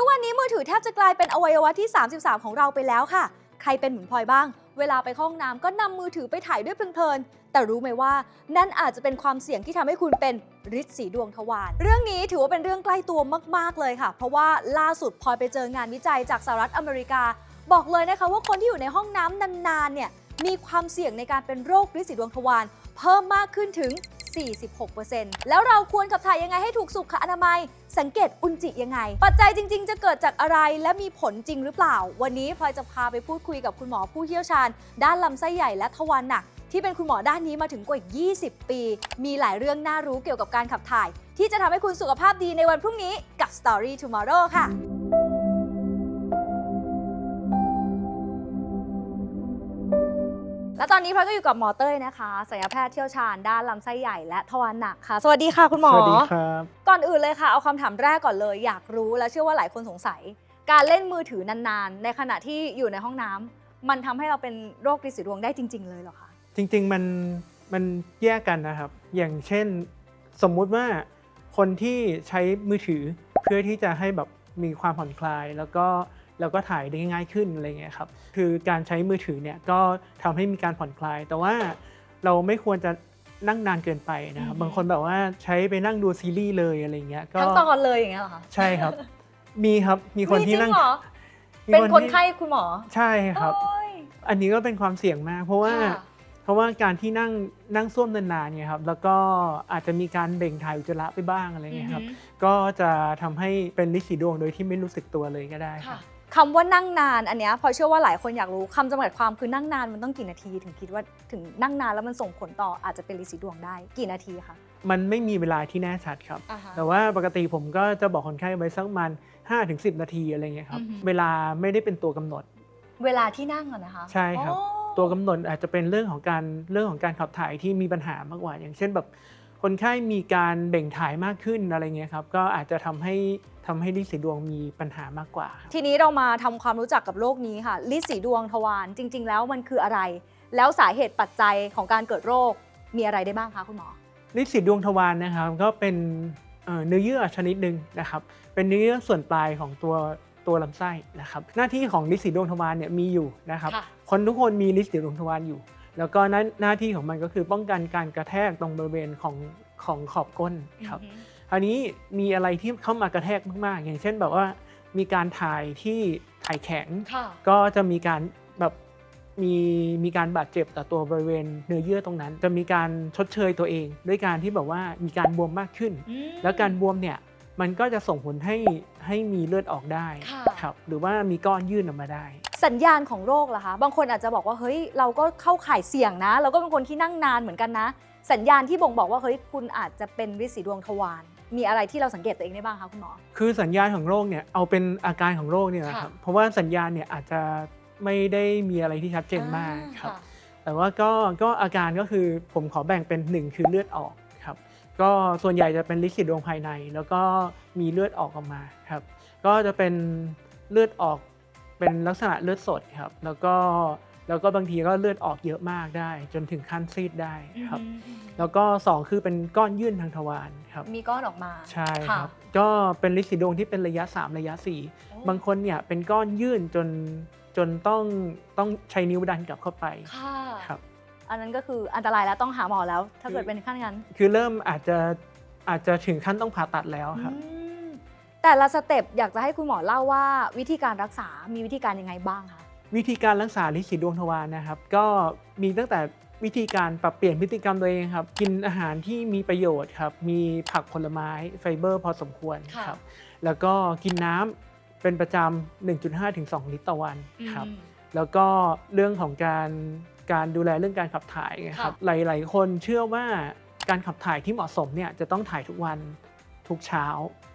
ทุกวันนี้มือถือแทบจะกลายเป็นอวัยวะที่ 33 ของเราไปแล้วค่ะ ใครเป็นเหมือนพลอยบ้าง เวลาไปห้องน้ำก็นำมือถือไปถ่ายด้วยเพลินๆ แต่รู้ไหมว่า นั่นอาจจะเป็นความเสี่ยงที่ทำให้คุณเป็นฤทธิ์สีดวงทวาร เรื่องนี้ถือว่าเป็นเรื่องใกล้ตัวมากๆเลยค่ะ เพราะว่าล่าสุดพลอยไปเจองานวิจัยจากสหรัฐอเมริกา บอกเลยนะคะว่าคนที่อยู่ในห้องน้ำนานๆ เนี่ย มีความเสี่ยงในการเป็นโรคฤทธิ์สีดวงทวารเพิ่มมากขึ้นถึง 46%แล้วเราควรขับถ่ายยังไงให้ถูกสุขอนามัย สังเกตอุจจิยังไง ปัจจัยจริง ๆ จะเกิดจากอะไรและมีผลจริงหรือเปล่า วันนี้พลอยจะพาไปพูดคุยกับคุณหมอผู้เชี่ยวชาญ ด้านลำไส้ใหญ่และทวารหนักที่เป็นคุณหมอด้านนี้มาถึงกว่า 20 ปี มีหลายเรื่องน่ารู้เกี่ยวกับการขับถ่าย ที่จะทำให้คุณสุขภาพดีในวันพรุ่งนี้กับ Story Tomorrow ค่ะ และตอนนี้พลอยก็อยู่กับหมอเต้ยนะคะศัลยแพทย์เชี่ยวชาญด้านลำไส้ใหญ่และทวารหนักค่ะ สวัสดีค่ะคุณหมอ สวัสดีครับ ก่อนอื่นเลยค่ะ เอาคำถามแรกก่อนเลย อยากรู้และเชื่อว่าหลายคนสงสัย การเล่นมือถือนานๆ ในขณะที่อยู่ในห้องน้ำมันทำให้เราเป็นโรคฤทธิ์สีดวงได้จริง ๆ เลยเหรอคะจริงๆมันมันแยกกันนะครับ อย่างเช่นสมมุติว่าคนที่ใช้มือถือเพื่อที่จะให้แบบมีความผ่อนคลาย แล้วก็ แล้วก็ถ่ายได้ง่ายขึ้นอะไรเงี้ยครับคือการใช้มือถือเนี่ยก็ทำให้มีการผ่อนคลาย แต่ว่าเราไม่ควรจะนั่งนานเกินไปนะครับอืมบางคนแบบว่าใช้ไปนั่งดูซีรีส์เลยอะไรเงี้ยก็ทั้งตอนเลยอย่างเงี้ยเหรอคะใช่ครับ มีครับมีคนมีจที่รินั่งงเหรอมีเป็นคนที่ไข้คุณหมอ ใช่ครับโอ้ยอันนี้ก็เป็นความเสี่ยงมาก เพราะว่าค่ะเพราะว่าการที่นั่งนั่งส้วมนานๆเนี่ยครับแล้วก็อาจจะมีการเบ่งถ่ายอุจจาระไปบ้างอะไรเงี้ยครับอือหือก็จะทำให้เป็นลินสีดวงโดยที่ไม่รู้สึกตัวเลยก็ได้ครัค่ะบ คำว่านั่งนานอันเนี้ยพลอยเชื่อว่าหลายคนอยากรู้คำจำกัดความคือนั่งนานมันต้องกี่นาทีถึงคิดว่าถึงนั่งนานแล้วมันส่งผลต่ออาจจะเป็นฤทธิ์สีดวงได้กี่นาทีคะ มันไม่มีเวลาที่แน่ชัดครับ อ่าฮะแต่ว่าปกติผมก็จะบอกคนไข้ไว้สักประมาณ5ถึง10 นาทีอะไรเงี้ยครับ อือหือ เวลาไม่ได้เป็นตัวกำหนด เวลาที่นั่งอะนะคะใช่ครับ อ๋อตัวกำหนดอาจจะเป็นเรื่องของการเรื่องของการขับถ่ายที่มีปัญหามากกว่า อย่างเช่นแบบคนไข้มีการเบ่งถ่ายมากขึ้นอะไรเงี้ยครับก็อาจจะทำให้ ทำให้ลินสีดวงมีปัญหามากกว่าครับทีนี้เรามาทำความรู้จักกับโรคนี้ค่ะลิสีดวงทวารจริง ๆ แล้วมันคืออะไร แล้วสาเหตุปัจจัยของการเกิดโรคมีอะไรได้บ้างคะคุณหมอลินสีดวงทวารนะครับก็เป็นเอ่อเนื้อเยื่อชนิดหนึ่งนะครับ เป็นเนื้อเยื่อส่วนปลายของตัวตัวลำไส้นะครับ หน้าที่ของลินสีดวงทวารเนี่ยมีอยู่นะครับค่ะคนทุกคนมีลินสีดวงทวารอยู่ แล้วก็หน้าหน้าที่ของมันก็คือป้องกันการกระแทกตรงบริเวณของของขอบก้นครับ อือฮึคราวนี้มีอะไรที่เข้ามากระแทกมากๆ อย่างเช่นแบบว่ามีการถ่ายที่ถ่ายแข็งค่ะก็จะมีการแบบมีมีการบาดเจ็บต่อตัวบริเวณเนื้อเยื่อตรงนั้น จะมีการชดเชยตัวเอง ด้วยการที่แบบว่ามีการบวมมากขึ้น แล้วการบวมเนี่ยมันก็จะส่งผลให้ให้มีเลือดออกได้ค่ะครับหรือว่ามีก้อนยื่นออกมาได้ สัญญาณของโรคล่ะคะ บางคนอาจจะบอกว่าเฮ้ยเราก็เข้าข่ายเสี่ยงนะ เราก็เป็นคนที่นั่งนานเหมือนกันนะ สัญญาณที่บ่งบอกว่าเฮ้ยคุณอาจจะเป็นฤทธิ์สีดวงทวาร มีอะไรที่เราสังเกตตัวเองได้บ้างคะคุณหมอ คือสัญญาณของโรคเนี่ยเอาเป็นอาการของโรคเนี่ยนะครับค่ะเพราะว่าสัญญาณเนี่ยอาจจะไม่ได้มีอะไรที่ชัดเจนมากครับแต่ว่าก็ก็อาการก็คือผมขอแบ่งเป็นหนึ่งคือเลือดออกครับก็ส่วนใหญ่จะเป็นลิขิตดวงภายใน แล้วก็มีเลือดออกออกมาครับก็จะเป็นเลือดออกเป็นลักษณะเลือดสดครับแล้วก็แล้วก็บางทีก็เลือดออกเยอะมากได้ จนถึงขั้นซีดได้ครับแล้วก็สองคือเป็นก้อนยื่นทางทวาร ครับ มีก้อนออกมาใช่คค่ะรับก็เป็นลิขิตดวงที่เป็นระยะ 3 ระยะ4บางคนเนี่ยเป็นก้อนยื่นจนจนต้องต้องใช้นิ้วดันกลับเข้าไปค่ะ ครับ อันนั้นก็คืออันตรายแล้วต้องหาหมอแล้ว ถ้าคือเกิดเป็นขั้นนั้นคือเริ่มอาจจะอาจจะถึงขั้นต้องผ่าตัดแล้วครับ อืมแต่ละสเต็ปอยากจะให้คุณหมอเล่าว่าวิธีการรักษามีวิธีการยังไงบ้างคะ วิธีการรักษาลิขิตดวงทวารนะครับ ก็มีตั้งแต่ วิธีการปรับเปลี่ยนพฤติกรรมตัวเองครับ กินอาหารที่มีประโยชน์ครับ มีผักผลไม้ไฟเบอร์พอสมควรค่ะ ครับ แล้วก็กินน้ำเป็นประจำ1.5ถึง2ลิตรต่อวันครับอืมแล้วก็เรื่องของการการดูแลเรื่องการขับถ่ายนะครับ หลาย ๆ คนเชื่อว่าการขับถ่ายที่เหมาะสมเนี่ยจะต้องถ่ายทุกวันทุกเช้า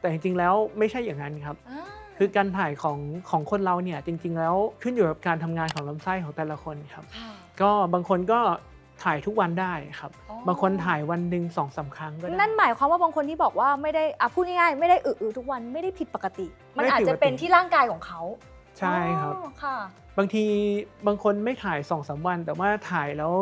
แต่จริง ๆ แล้วไม่ใช่อย่างนั้นครับ อ่า คือการถ่ายของของคนเราเนี่ยจริง ๆ แล้วขึ้นอยู่กับการทำงานของลำไส้ของแต่ละคนครับ ค่ะ ก็บางคนก็ถ่ายทุกวันได้ครับ อ๋อ บางคนถ่ายวันหนึ่งสองสามครั้งก็ได้ นั่นหมายความว่าบางคนที่บอกว่าไม่ได้อะพูดง่ายๆไม่ได้อึๆทุกวันไม่ได้ผิดปกติ มันไม่อาจผิดจะปกติเป็นที่ร่างกายของเขาใช่ครับ อ๋อค่ะ บางทีบางคนไม่ถ่ายสองสามวัน แต่ว่าถ่ายแล้ว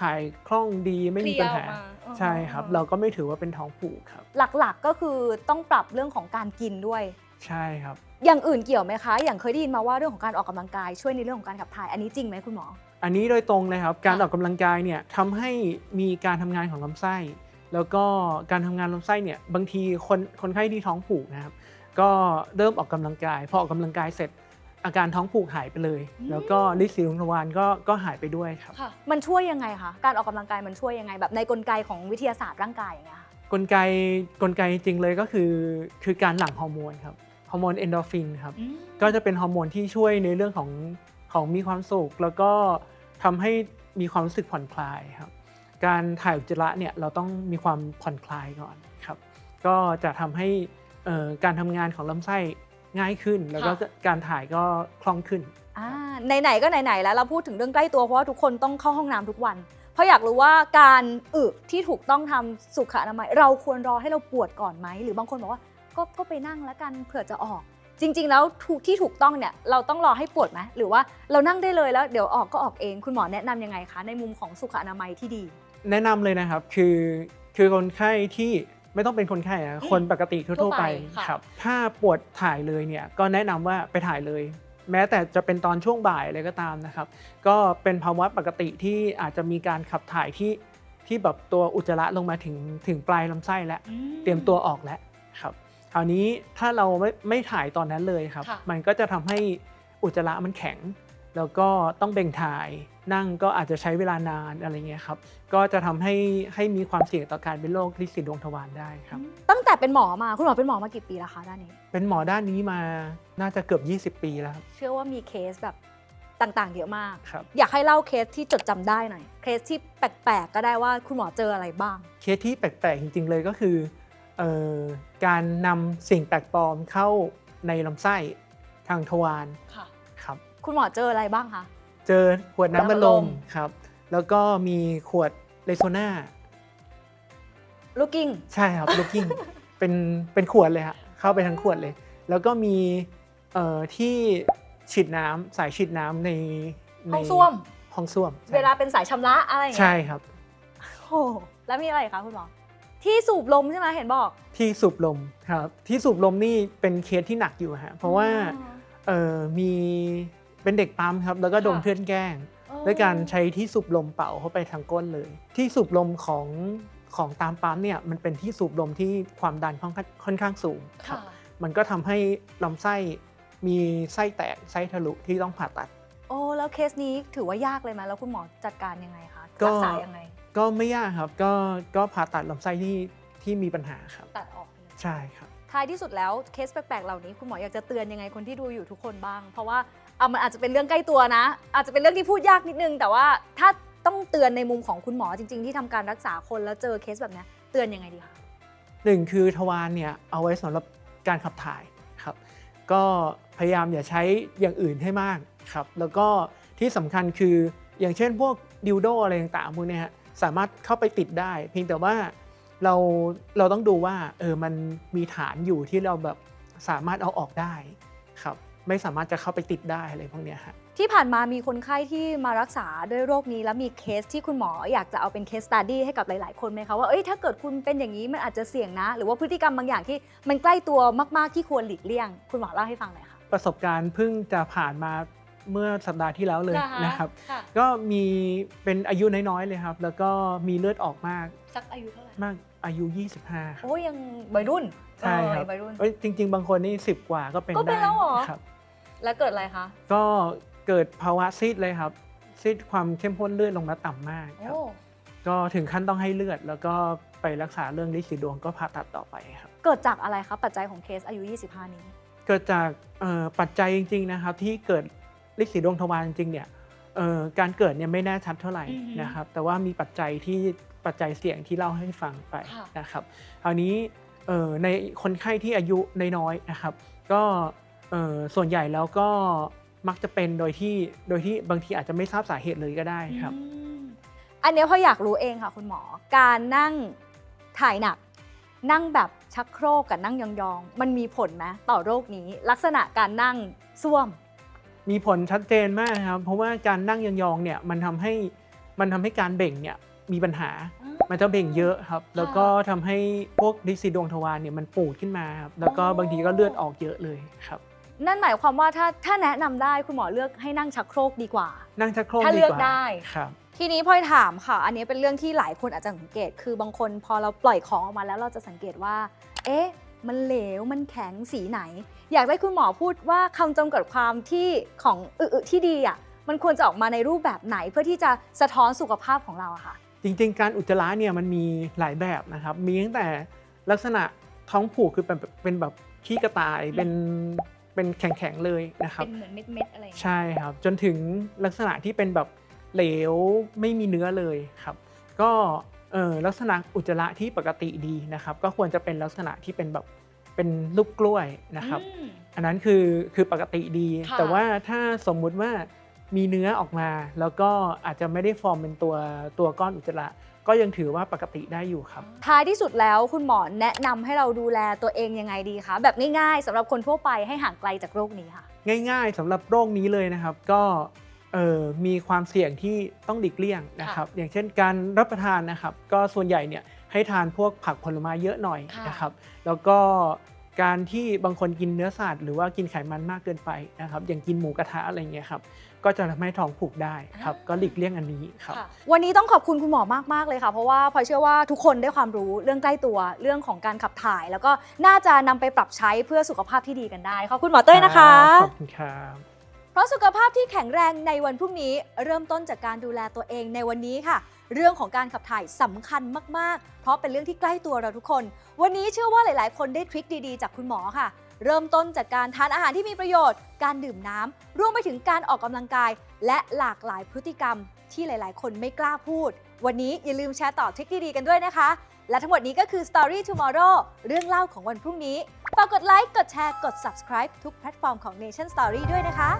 ถ่ายคล่องดีไม่มีปัญหา เคลียร์ออกมาใช่ครับเราก็ไม่ถือว่าเป็นท้องผูกครับ หลักๆก็คือต้องปรับเรื่องของการกินด้วย ใช่ครับ อย่างอื่นเกี่ยวไหมคะ อย่างเคยได้ยินมาว่าเรื่องของการออกกำลังกายช่วยในเรื่องของการขับถ่าย อันนี้จริงไหมคุณหมอ อันนี้โดยตรงเลยครับการค่ะออกกำลังกายเนี่ยทำให้มีการทำงานของลำไส้ แล้วก็การทำงานลำไส้เนี่ยบางทีคนคนไข้ที่ท้องผูกนะครับ ก็เริ่มออกกำลังกายพอออกกำลังกายเสร็จ อาการท้องผูกหายไปเลยแล้วก็ลิสีดวงทวารก็ก็หายไปด้วยครับค่ะมันช่วยยังไงคะ การออกกำลังกายมันช่วยยังไงแบบในกลไกของวิทยาศาสตร์ร่างกายอย่างเงี้ยค่ะ กลไกกลไกจริงเลยก็คือคือการหลั่งฮอร์โมนครับฮอร์โมนเอนโดรฟินครับก็จะเป็นฮอร์โมนที่ช่วยในเรื่องของของมีความสุข แล้วก็ทำให้มีความรู้สึกผ่อนคลายครับการถ่ายอุจจาระเนี่ยเราต้องมีความผ่อนคลายก่อนครับก็จะทำให้เอ่อการทำงานของลำไส้ง่ายขึ้น แล้วก็ค่ะการถ่ายก็คล่องขึ้นอ่าไหนๆก็ไหนๆแล้วเราพูดถึงเรื่องใกล้ตัวเพราะว่าทุกคนต้องเข้าห้องน้ำทุกวัน เพราะอยากรู้ว่าการอึที่ถูกต้องทำสุขอนามัย เราควรรอให้เราปวดก่อนไหม หรือบางคนบอกว่าก็ก็ไปนั่งแล้วกันเผื่อจะออก จริง ๆ แล้วถูกที่ถูกต้องเนี่ยเราต้องรอให้ปวดไหมหรือว่าเรานั่งได้เลยแล้วเดี๋ยวออกก็ออกเอง คุณหมอแนะนำยังไงคะ ในมุมของสุขอนามัยที่ดี แนะนำเลยนะครับคือคือคนไข้ที่ไม่ต้องเป็นคนไข้นะคนปกติทั่ทั่ววๆไปไปค่ะครับ ถ้าปวดถ่ายเลยเนี่ยก็แนะนำว่าไปถ่ายเลย แม้แต่จะเป็นตอนช่วงบ่ายอะไรก็ตามนะครับ ก็เป็นภาวะปกติที่อาจจะมีการขับถ่ายที่ที่แบบตัวอุจจาระลงมาถึงถึงปลายลำไส้แล้วเตรียมตัวออกแล้วครับคราวนี้ถ้าเราไม่ไม่ถ่ายตอนนั้นเลยครับ ค่ะ มันก็จะทำให้อุจจาระมันแข็ง แล้วก็ต้องเบ่งถ่าย นั่งก็อาจจะใช้เวลานานอะไรเงี้ยครับ ก็จะทำให้ให้มีความเสี่ยงต่อการเป็นโรคลิซิดดวงทวารได้ครับ ตั้งแต่เป็นหมอมาคุณหมอเป็นหมอมากี่ปีแล้วคะด้านนี้ เป็นหมอด้านนี้มาน่าจะเกือบ 20 ปีแล้วครับเชื่อว่ามีเคสแบบต่างๆ เยอะมากครับอยากให้เล่าเคสที่จดจำได้หน่อย เคสที่แปลกๆ ก็ได้ว่าคุณหมอเจออะไรบ้าง เคสที่แปลกๆ จริงๆ เลยก็คือเอ่อการนำสิ่งแปลกปลอมเข้าในลำไส้ทางทวารค่ะครับ คุณหมอเจออะไรบ้างคะ เจอขวดน้ำบัลลมน้ำบัลลมครับ แล้วก็มีขวดเลโซนาลูกกิ้งใช่ครับลูกกิ้งเป็นเป็นขวดเลยฮะเข้าไปทั้งขวดเลย แล้วก็มีเอ่อที่ฉีดน้ำสายฉีดน้ำในในห้องส้วมห้องส้วมใช่เวลาเป็นสายชำระอะไรอย่างเงี้ยใช่ครับโอ้โหแล้วมีอะไรอีกคะคุณหมอที่สูบลมใช่ไหมเห็นบอก ที่สูบลมครับ ที่สูบลมนี่เป็นเคสที่หนักอยู่ฮะเพราะว่าเอ่อมี เป็นเด็กปั๊มครับ แล้วก็โดนค่ะเพื่อนแกล้งอ๋อด้วยการใช้ที่สูบลมเป่าเข้าไปทางก้นเลย ที่สูบลมของของตามปั๊มเนี่ยมันเป็นที่สูบลมที่ความดันค่อนข้างค่อนข้างสูงครัค่ะบมันก็ทำให้ลำไส้มีไส้แตกไส้ทะลุที่ต้องผ่าตัด โอ้แล้วเคสนี้ถือว่ายากเลยไหมแล้วคุณหมอจัดการยังไงคะก็รักษายังไง ก็ไม่ยากครับก็ก็ผ่าตัดลำไส้ที่ที่มีปัญหาครับ ตัดออกเลยใช่ครับ ท้ายที่สุดแล้วเคสแปลกๆเหล่านี้คุณหมออยากจะเตือนยังไงคนที่ดูอยู่ทุกคนบ้าง เพราะว่าเอามันอาจจะเป็นเรื่องใกล้ตัวนะ อาจจะเป็นเรื่องที่พูดยากนิดนึง แต่ว่าถ้าต้องเตือนในมุมของคุณหมอจริง ๆ ที่ทำการรักษาคนแล้วเจอเคสแบบนี้เตือนยังไงดีคะหนึ่งคือทวารเนี่ยเอาไว้สำหรับการขับถ่ายครับก็พยายามอย่าใช้อย่างอื่นให้มากครับแล้วก็ที่สำคัญคืออย่างเช่นพวกดิวโดอะไรต่างๆพวกเนี้ยฮะสามารถเข้าไปติดได้ เพียงแต่ว่า เราเราต้องดูว่าเออมันมีฐานอยู่ที่เราแบบสามารถเอาออกได้ครับไม่สามารถจะเข้าไปติดได้อะไรพวกเนี้ยฮะที่ผ่านมามีคนไข้ที่มารักษาด้วยโรคนี้ แล้วมีเคสที่คุณหมออยากจะเอาเป็นเคสตัดดี้ให้กับหลาย ๆ คนไหมคะว่าเอ้ยถ้าเกิดคุณเป็นอย่างนี้มันอาจจะเสี่ยงนะ หรือว่าพฤติกรรมบางอย่างที่มันใกล้ตัวมาก ๆ ที่ควรหลีกเลี่ยง คุณหมอเล่าให้ฟังหน่อยค่ะประสบการณ์เพิ่งจะผ่านมา เมื่อสัปดาห์ที่แล้วเลยนะครับค่ะก็มีเป็นอายุน้อยๆเลยครับ แล้วก็มีเลือดออกมากสักอายุเท่าไหร่มากอายุ 25ครับโอ้ยยังวัยรุ่นใช่ครับเออวัยรุ่นเอ้ยจริง ๆ บางคนนี่10 กว่าก็เป็นก็เป็นได้แล้วเหรอครับแล้วเกิดอะไรคะก็เกิดภาวะซีดเลยครับซีดความเข้มข้นเลือดลงมาต่ำมากครับโอ้ก็ถึงขั้นต้องให้เลือดแล้วก็ไปรักษาเรื่องลิซิดวงก็ผ่าตัดต่อไปครับ เกิดจากอะไรคะปัจจัยของเคสอายุ 25 นี้ เกิดจากเอ่อปัจจัยจริง ๆ นะครับที่เกิด ลิซิดวงทวารจริงๆเนี่ยเอ่อการเกิดเนี่ยไม่แน่ชัดเท่าไหร่อือฮึนะครับ แต่ว่ามีปัจจัยที่ปัจจัยเสี่ยงที่เล่าให้ฟังไปค่ะนะครับคราวนี้เอ่อในคนไข้ที่อายุน้อยๆนะครับ ก็เอ่อส่วนใหญ่แล้วก็มักจะเป็นโดยที่โดยที่บางทีอาจจะไม่ทราบสาเหตุเลยก็ได้ครับอืมอันเนี้ยพออยากรู้เองค่ะคุณหมอ การนั่งถ่ายหนัก นั่งแบบชักโครกกับนั่งยองๆ มันมีผลไหมต่อโรคนี้ ลักษณะการนั่งซ่วม มีผลชัดเจนมากครับ เพราะว่าการนั่งยองๆเนี่ยมันทำให้มันทำให้การเบ่งเนี่ยมีปัญหา มันจะเบ่งเยอะครับ แล้วก็ทำให้พวกดิซิดวงทวารเนี่ยมันปูดขึ้นมาครับแล้วก็บางทีก็เลือดออกเยอะเลยครับ นั่นหมายความว่าถ้าถ้าแนะนำได้คุณหมอเลือกให้นั่งชักโครกดีกว่า นั่งชักโครกถ้าดีเลือกกว่าได้ ครับ ทีนี้พลอยถามค่ะ อันนี้เป็นเรื่องที่หลายคนอาจจะสังเกต คือบางคนพอเราปล่อยของออกมาแล้วเราจะสังเกตว่า เอ๊ะ มันเหลว มันแข็งสีไหน อยากได้คุณหมอพูดว่าคำจำกัดความที่ของอึๆที่ดีอะมันควรจะออกมาในรูปแบบไหนเพื่อที่จะสะท้อนสุขภาพของเราอะค่ะ จริงๆ การอุจจาระเนี่ยมันมีหลายแบบนะครับ มีตั้งแต่ลักษณะท้องผูกคือเป็นแบบเป็นแบบขี้กระต่ายเป็นเป็นแข็งๆเลยนะครับเป็นเหมือนเม็ดๆอะไรอย่างเงี้ยใช่ครับ จนถึงลักษณะที่เป็นแบบเหลวไม่มีเนื้อเลยครับ ก็ เออลักษณะอุจจาระที่ปกติดีนะครับ ก็ควรจะเป็นลักษณะที่เป็นแบบเป็นลูกกล้วยนะครับ อืม อันนั้นคือคือปกติดี ค่ะ แต่ว่าถ้าสมมุติว่ามีเนื้อออกมา แล้วก็อาจจะไม่ได้ฟอร์มเป็นตัวตัวก้อนอุจจาระ ก็ยังถือว่าปกติได้อยู่ครับ ท้ายที่สุดแล้วคุณหมอแนะนำให้เราดูแลตัวเองยังไงดีคะ แบบง่ายๆสำหรับคนทั่วไปให้ห่างไกลจากโรคนี้ค่ะ ง่ายๆสำหรับโรคนี้เลยนะครับ ก็เอ่อ มีความเสี่ยงที่ต้องหลีกเลี่ยงนะครับ อย่างเช่นการรับประทานนะครับ ก็ส่วนใหญ่เนี่ยให้ทานพวกผักผลไม้เยอะหน่อยค่ะนะครับ แล้วก็การที่บางคนกินเนื้อสัตว์หรือว่ากินไขมันมากเกินไปนะครับ อย่างกินหมูกระทะอะไรเงี้ยครับ ก็จะทำให้ท้องผูกได้ครับ ก็หลีกเลี่ยงอันนี้ครับ วันนี้ต้องขอบคุณคุณหมอมากๆเลยค่ะ เพราะว่าพลอยเชื่อว่าทุกคนได้ความรู้เรื่องใกล้ตัวเรื่องของการขับถ่าย แล้วก็น่าจะนำไปปรับใช้เพื่อสุขภาพที่ดีกันได้ ขอบคุณหมอเต้ยนะคะ ขอบคุณครับ เพราะสุขภาพที่แข็งแรงในวันพรุ่งนี้เริ่มต้นจากการดูแลตัวเองในวันนี้ค่ะ เรื่องของการขับถ่ายสำคัญมากๆ เพราะเป็นเรื่องที่ใกล้ตัวเราทุกคน วันนี้เชื่อว่าหลาย ๆ คนได้ทริคดีๆ จากคุณหมอค่ะ เริ่มต้นจากการทานอาหารที่มีประโยชน์ การดื่มน้ำรวมไปถึงการออกกำลังกาย และหลากหลายพฤติกรรม ที่หลาย ๆ คนไม่กล้าพูด วันนี้อย่าลืมแชร์ต่อทริคดีๆกันด้วยนะคะและทั้งหมดนี้ก็คือ Story Tomorrow เรื่องเล่าของวันพรุ่งนี้ ฝากกดไลค์ กดแชร์ กด subscribe ทุกแพลตฟอร์มของ Nation Story ด้วยนะคะ